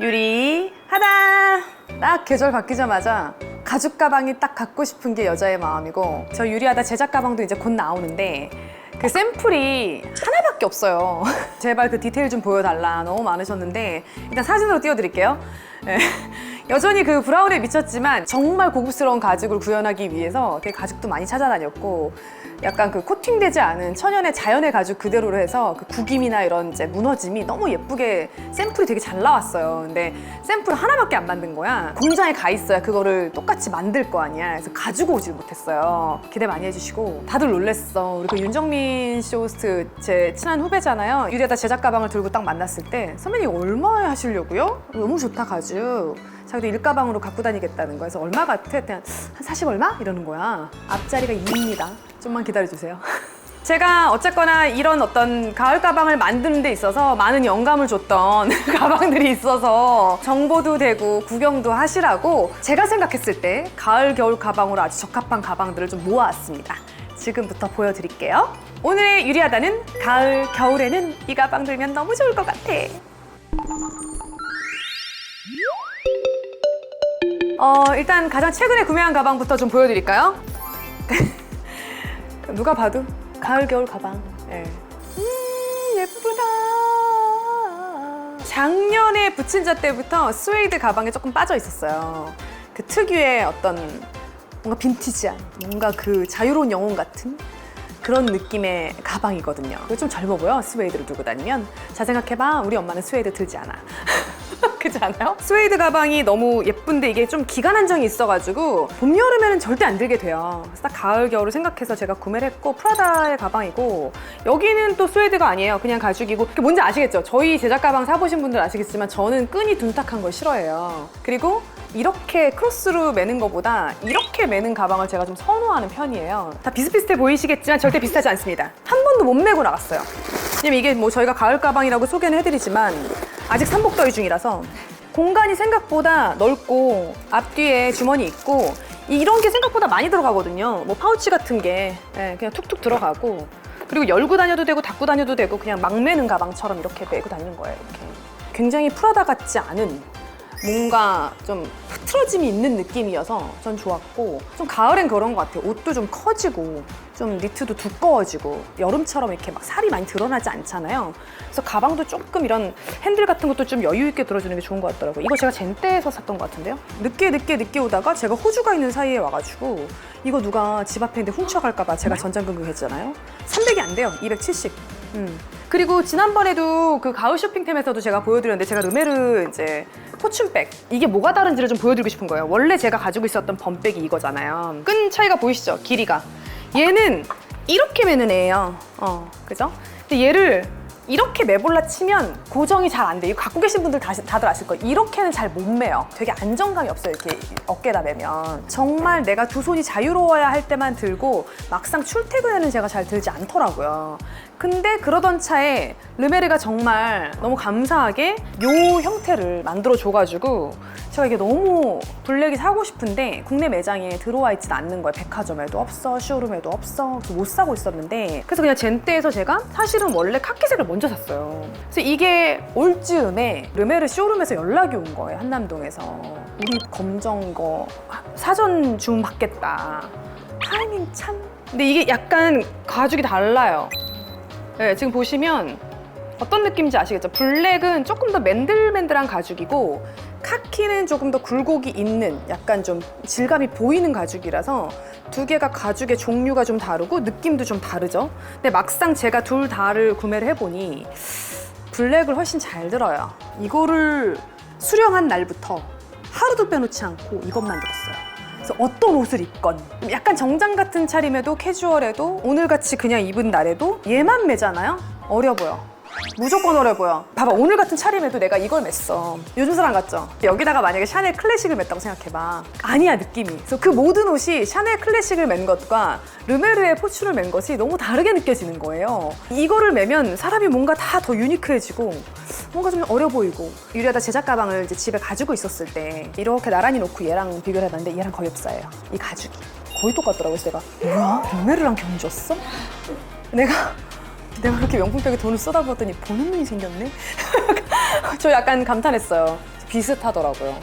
유리 하다. 딱 계절 바뀌자마자 가죽 가방이 딱 갖고 싶은 게 여자의 마음이고 저 유리하다 제작 가방도 이제 곧 나오는데 그 샘플이 하나밖에 없어요. 제발 그 디테일 좀 보여달라. 너무 많으셨는데 일단 사진으로 띄워드릴게요. 네. 여전히 그 브라운에 미쳤지만 정말 고급스러운 가죽을 구현하기 위해서 되게 가죽도 많이 찾아다녔고 약간 그 코팅되지 않은 천연의 자연의 가죽 그대로로 해서 그 구김이나 이런 이제 무너짐이 너무 예쁘게 샘플이 되게 잘 나왔어요. 근데 샘플 하나밖에 안 만든 거야. 공장에 가 있어야 그거를 똑같이 만들 거 아니야. 그래서 가지고 오질 못했어요. 기대 많이 해주시고 다들 놀랬어. 우리 그 윤정민 씨 호스트 제 친한 후배잖아요. 유리에다 제작 가방을 들고 딱 만났을 때 선배님 얼마에 하시려고요? 너무 좋다 가죽. 자기도 일가방으로 갖고 다니겠다는 거에서 얼마 같아? 그냥 한 40 얼마? 이러는 거야. 앞자리가 2입니다. 좀만 기다려주세요. 제가 어쨌거나 이런 어떤 가을 가방을 만드는 데 있어서 많은 영감을 줬던 가방들이 있어서 정보도 되고 구경도 하시라고 제가 생각했을 때 가을 겨울 가방으로 아주 적합한 가방들을 좀 모아왔습니다. 지금부터 보여드릴게요. 오늘의 유리하다는 가을 겨울에는 이 가방 들면 너무 좋을 것 같아. 어, 일단 가장 최근에 구매한 가방부터 좀 보여드릴까요? 누가 봐도 가을 겨울 가방. 예. 음 예쁘다. 작년에 부친자 때부터 스웨이드 가방에 조금 빠져 있었어요. 그 특유의 어떤 뭔가 빈티지한, 뭔가 그 자유로운 영혼 같은 그런 느낌의 가방이거든요. 이거 좀 젊어 보여 스웨이드를 들고 다니면. 자 생각해봐, 우리 엄마는 스웨이드 들지 않아. 그렇지 않아요? 스웨이드 가방이 너무 예쁜데 이게 좀 기간 한정이 있어가지고 봄 여름에는 절대 안 들게 돼요. 딱 가을 겨울을 생각해서 제가 구매를 했고 프라다의 가방이고 여기는 또 스웨이드가 아니에요. 그냥 가죽이고 그게 뭔지 아시겠죠? 저희 제작 가방 사보신 분들 아시겠지만 저는 끈이 둔탁한 걸 싫어해요. 그리고 이렇게 크로스로 매는 것보다 이렇게 매는 가방을 제가 좀 선호하는 편이에요. 다 비슷비슷해 보이시겠지만 절대 비슷하지 않습니다. 한 번도 못 매고 나갔어요. 왜냐면 이게 뭐 저희가 가을 가방이라고 소개는 해드리지만 아직 삼복더위 중이라서 공간이 생각보다 넓고 앞뒤에 주머니 있고 이런 게 생각보다 많이 들어가거든요. 뭐 파우치 같은 게 예, 그냥 툭툭 들어가고 그리고 열고 다녀도 되고 닫고 다녀도 되고 그냥 막 매는 가방처럼 이렇게 메고 다니는 거예요. 이렇게 굉장히 프라다 같지 않은 뭔가 좀 흐트러짐이 있는 느낌이어서 전 좋았고 좀 가을엔 그런 것 같아요. 옷도 좀 커지고 좀 니트도 두꺼워지고 여름처럼 이렇게 막 살이 많이 드러나지 않잖아요. 그래서 가방도 조금 이런 핸들 같은 것도 좀 여유 있게 들어주는 게 좋은 것 같더라고요. 이거 제가 젠떼에서 샀던 것 같은데요. 늦게 늦게 늦게 오다가 제가 호주가 있는 사이에 와가지고 이거 누가 집 앞에 있는데 훔쳐갈까봐 제가 전전긍긍했잖아요. 300이 안 돼요. 270. 음. 그리고 지난번에도 그 가을 쇼핑템에서도 제가 보여드렸는데 제가 르메르 이제 포춘백 이게 뭐가 다른지를 좀 보여드리고 싶은 거예요. 원래 제가 가지고 있었던 범백이 이거잖아요. 끈 차이가 보이시죠? 길이가. 얘는 이렇게 매는 애예요. 어, 그죠? 근데 얘를 이렇게 매볼라 치면 고정이 잘 안 돼. 이거 갖고 계신 분들 다, 다들 아실 거예요. 이렇게는 잘 못 매요. 되게 안정감이 없어요. 이렇게 어깨다 매면. 정말 내가 두 손이 자유로워야 할 때만 들고 막상 출퇴근에는 제가 잘 들지 않더라고요. 근데 그러던 차에 르메르가 정말 너무 감사하게 요 형태를 만들어 줘가지고 제가 이게 너무 블랙이 사고 싶은데 국내 매장에 들어와 있진 않는 거예요. 백화점에도 없어, 쇼룸에도 없어. 그래서 못 사고 있었는데 그래서 그냥 젠떼에서 제가 사실은 원래 카키색을 먼저 샀어요. 그래서 이게 올 즈음에 르메르 쇼룸에서 연락이 온 거예요. 한남동에서 우리 검정 거 사전 주문 받겠다. 타이밍 참. 근데 이게 약간 가죽이 달라요. 네, 지금 보시면 어떤 느낌인지 아시겠죠? 블랙은 조금 더 맨들맨들한 가죽이고 카키는 조금 더 굴곡이 있는 약간 좀 질감이 보이는 가죽이라서 두 개가 가죽의 종류가 좀 다르고 느낌도 좀 다르죠. 근데 막상 제가 둘 다를 구매를 해보니 블랙을 훨씬 잘 들어요. 이거를 수령한 날부터 하루도 빼놓지 않고 이것만 들었어요. 그래서 어떤 옷을 입건 약간 정장 같은 차림에도 캐주얼해도 오늘같이 그냥 입은 날에도 얘만 매잖아요? 어려 보여. 무조건 어려 보여. 봐봐 오늘 같은 차림에도 내가 이걸 맸어. 요즘 사람 같죠? 여기다가 만약에 샤넬 클래식을 맸다고 생각해봐. 아니야 느낌이. 그래서 그 모든 옷이 샤넬 클래식을 맨 것과 르메르의 포츠를 맨 것이 너무 다르게 느껴지는 거예요. 이거를 매면 사람이 뭔가 다 더 유니크해지고 뭔가 좀 어려 보이고 유리하다 제작 가방을 이제 집에 가지고 있었을 때 이렇게 나란히 놓고 얘랑 비교를 해봤는데 얘랑 거의 흡사해요. 이 가죽이 거의 똑같더라고요. 내가 뭐야 르메르랑 경주였어? 내가 내가 그렇게 명품백에 돈을 쏟아부었더니 보는 눈이 생겼네. 저 약간 감탄했어요. 비슷하더라고요.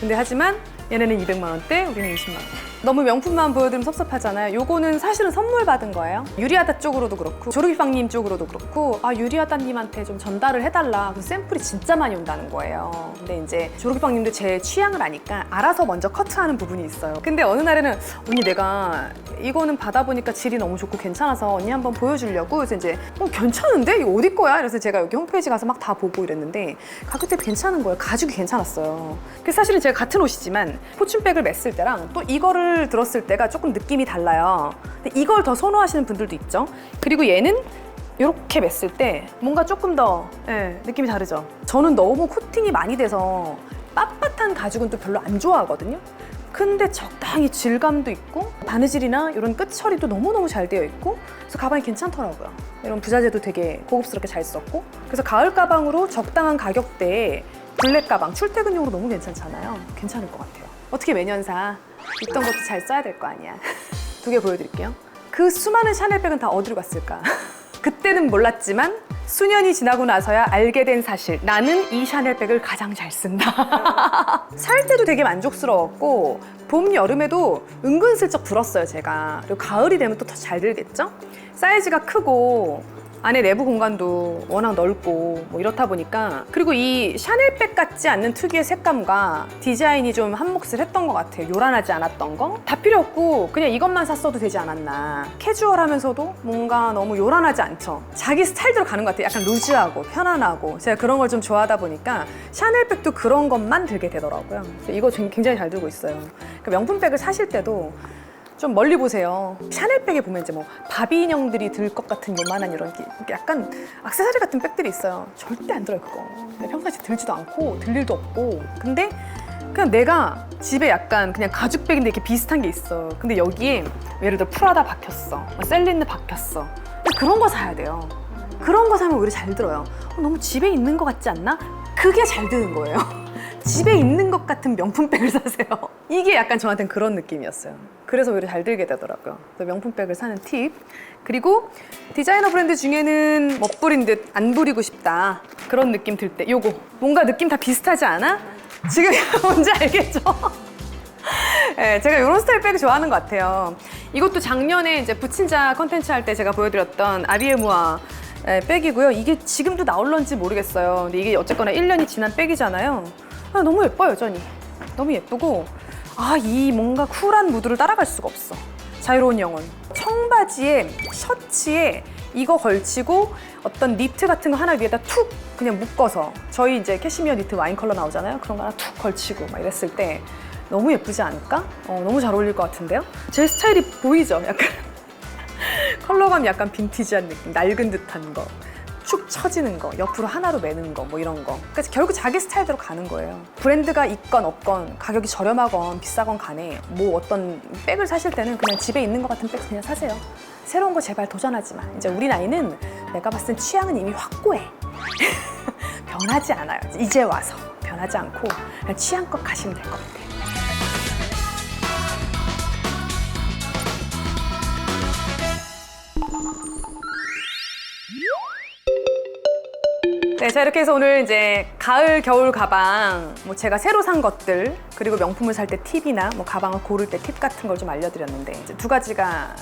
근데 하지만 얘네는 200만 원대, 우리는 20만 원. 너무 명품만 보여드리면 섭섭하잖아요. 요거는 사실은 선물 받은 거예요. 유리하다 쪽으로도 그렇고 조르기빵님 쪽으로도 그렇고 아 유리하다님한테 좀 전달을 해달라. 그 샘플이 진짜 많이 온다는 거예요. 근데 이제 조르기빵님도 제 취향을 아니까 알아서 먼저 커트하는 부분이 있어요. 근데 어느 날에는 언니 내가 이거는 받아보니까 질이 너무 좋고 괜찮아서 언니 한번 보여주려고 그래서 이제 어 괜찮은데 이거 어디 거야? 그래서 제가 여기 홈페이지 가서 막 다 보고 이랬는데 가격대 괜찮은 거예요. 가죽이 괜찮았어요. 그래서 사실은 제가 같은 옷이지만 포춘백을 맸을 때랑 또 이거를 들었을 때가 조금 느낌이 달라요. 근데 이걸 더 선호하시는 분들도 있죠. 그리고 얘는 이렇게 맸을 때 뭔가 조금 더 예, 느낌이 다르죠. 저는 너무 코팅이 많이 돼서 빳빳한 가죽은 또 별로 안 좋아하거든요. 근데 적당히 질감도 있고 바느질이나 이런 끝 처리도 너무너무 잘 되어 있고 그래서 가방이 괜찮더라고요. 이런 부자재도 되게 고급스럽게 잘 썼고 그래서 가을 가방으로 적당한 가격대에 블랙 가방 출퇴근용으로 너무 괜찮잖아요. 괜찮을 것 같아요. 어떻게 매년사 있던 것도 잘 써야 될 거 아니야. 두 개 보여드릴게요. 그 수많은 샤넬백은 다 어디로 갔을까? 그때는 몰랐지만 수년이 지나고 나서야 알게 된 사실. 나는 이 샤넬백을 가장 잘 쓴다. 살 때도 되게 만족스러웠고 봄 여름에도 은근슬쩍 불었어요 제가. 그리고 가을이 되면 또 더 잘 들겠죠? 사이즈가 크고 안에 내부 공간도 워낙 넓고 뭐 이렇다 보니까 그리고 이 샤넬백 같지 않는 특유의 색감과 디자인이 좀 한몫을 했던 것 같아요. 요란하지 않았던 거? 다 필요 없고 그냥 이것만 샀어도 되지 않았나. 캐주얼하면서도 뭔가 너무 요란하지 않죠. 자기 스타일대로 가는 것 같아요. 약간 루즈하고 편안하고. 제가 그런 걸 좀 좋아하다 보니까 샤넬백도 그런 것만 들게 되더라고요. 이거 좀 굉장히 잘 들고 있어요. 그러니까 명품백을 사실 때도 좀 멀리 보세요. 샤넬백에 보면 이제 뭐 바비 인형들이 들 것 같은 요만한 이런 게 약간 액세서리 같은 백들이 있어요. 절대 안 들어요 그거. 평상시 들지도 않고 들 일도 없고. 근데 그냥 내가 집에 약간 그냥 가죽백인데 이렇게 비슷한 게 있어. 근데 여기에 예를 들어 프라다 박혔어, 뭐 셀린느 박혔어. 그런 거 사야 돼요. 그런 거 사면 오히려 잘 들어요. 어, 너무 집에 있는 것 같지 않나? 그게 잘 드는 거예요. 집에 있는 것 같은 명품백을 사세요. 이게 약간 저한테는 그런 느낌이었어요. 그래서 오히려 잘 들게 되더라고요. 그래서 명품백을 사는 팁. 그리고 디자이너 브랜드 중에는 멋부린 듯 안 부리고 싶다. 그런 느낌 들 때. 요거. 뭔가 느낌 다 비슷하지 않아? 지금 뭔지 알겠죠? 네, 제가 이런 스타일 백을 좋아하는 것 같아요. 이것도 작년에 이제 부친자 컨텐츠 할 때 제가 보여드렸던 아비에무아 예, 백이고요. 이게 지금도 나올런지 모르겠어요. 근데 이게 어쨌거나 1년이 지난 백이잖아요. 아, 너무 예뻐요, 여전히. 너무 예쁘고 아, 이 뭔가 쿨한 무드를 따라갈 수가 없어. 자유로운 영혼. 청바지에 셔츠에 이거 걸치고 어떤 니트 같은 거 하나 위에다 툭 그냥 묶어서 저희 이제 캐시미어 니트 와인 컬러 나오잖아요. 그런 거 하나 툭 걸치고 막 이랬을 때 너무 예쁘지 않을까? 어, 너무 잘 어울릴 것 같은데요? 제 스타일이 보이죠? 약간 컬러감 약간 빈티지한 느낌, 낡은 듯한 거. 축 처지는 거, 옆으로 하나로 매는 거, 뭐 이런 거. 그러니까 결국 자기 스타일대로 가는 거예요. 브랜드가 있건 없건, 가격이 저렴하건 비싸건 간에 뭐 어떤 백을 사실 때는 그냥 집에 있는 것 같은 백 그냥 사세요. 새로운 거 제발 도전하지 마. 이제 우리 나이는 내가 봤을 땐 취향은 이미 확고해. 변하지 않아요. 이제 와서 변하지 않고 그냥 취향껏 가시면 될 것 같아요. 네, 자 이렇게 해서 오늘 이제 가을 겨울 가방 뭐 제가 새로 산 것들 그리고 명품을 살 때 팁이나 뭐 가방을 고를 때 팁 같은 걸 좀 알려드렸는데 이제 두 가지가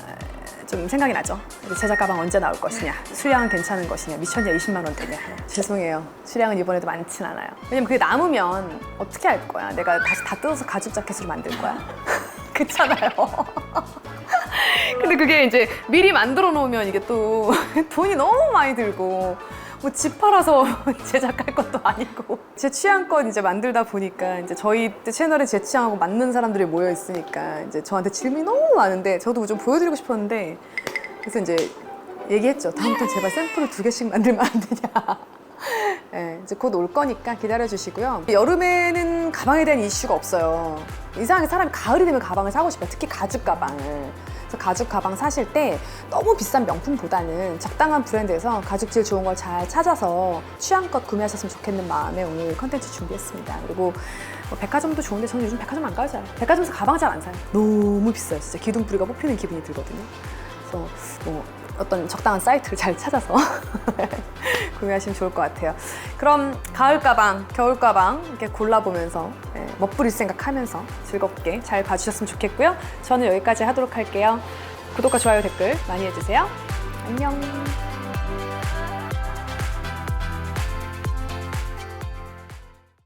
좀 생각이 나죠. 제작 가방 언제 나올 것이냐, 수량은 괜찮은 것이냐, 미쳤냐 20만 원대냐. 죄송해요. 수량은 이번에도 많진 않아요. 왜냐면 그게 남으면 어떻게 할 거야? 내가 다시 다 뜯어서 가죽 자켓으로 만들 거야? 그렇잖아요. 근데 그게 이제 미리 만들어 놓으면 이게 또 돈이 너무 많이 들고 뭐 집 팔아서 제작할 것도 아니고 제 취향껏 이제 만들다 보니까 이제 저희 채널에 제 취향하고 맞는 사람들이 모여 있으니까 이제 저한테 질문이 너무 많은데 저도 좀 보여드리고 싶었는데 그래서 이제 얘기했죠 다음부터 제발 샘플을 두 개씩 만들면 안 되냐 네, 이제 곧 올 거니까 기다려 주시고요. 여름에는 가방에 대한 이슈가 없어요. 이상하게 사람이 가을이 되면 가방을 사고 싶어요. 특히 가죽 가방을. 그래서 가죽 가방 사실 때 너무 비싼 명품보다는 적당한 브랜드에서 가죽질 좋은 걸 잘 찾아서 취향껏 구매하셨으면 좋겠는 마음에 오늘 컨텐츠 준비했습니다. 그리고 뭐 백화점도 좋은데 저는 요즘 백화점 안 가요 잘. 백화점에서 가방 잘 안 사요. 너무 비싸요. 진짜 기둥뿌리가 뽑히는 기분이 들거든요. 그래서 뭐 어떤 적당한 사이트를 잘 찾아서 구매하시면 좋을 것 같아요. 그럼 가을 가방, 겨울 가방 이렇게 골라보면서 예, 멋부릴 생각하면서 즐겁게 잘 봐주셨으면 좋겠고요. 저는 여기까지 하도록 할게요. 구독과 좋아요 댓글 많이 해주세요. 안녕.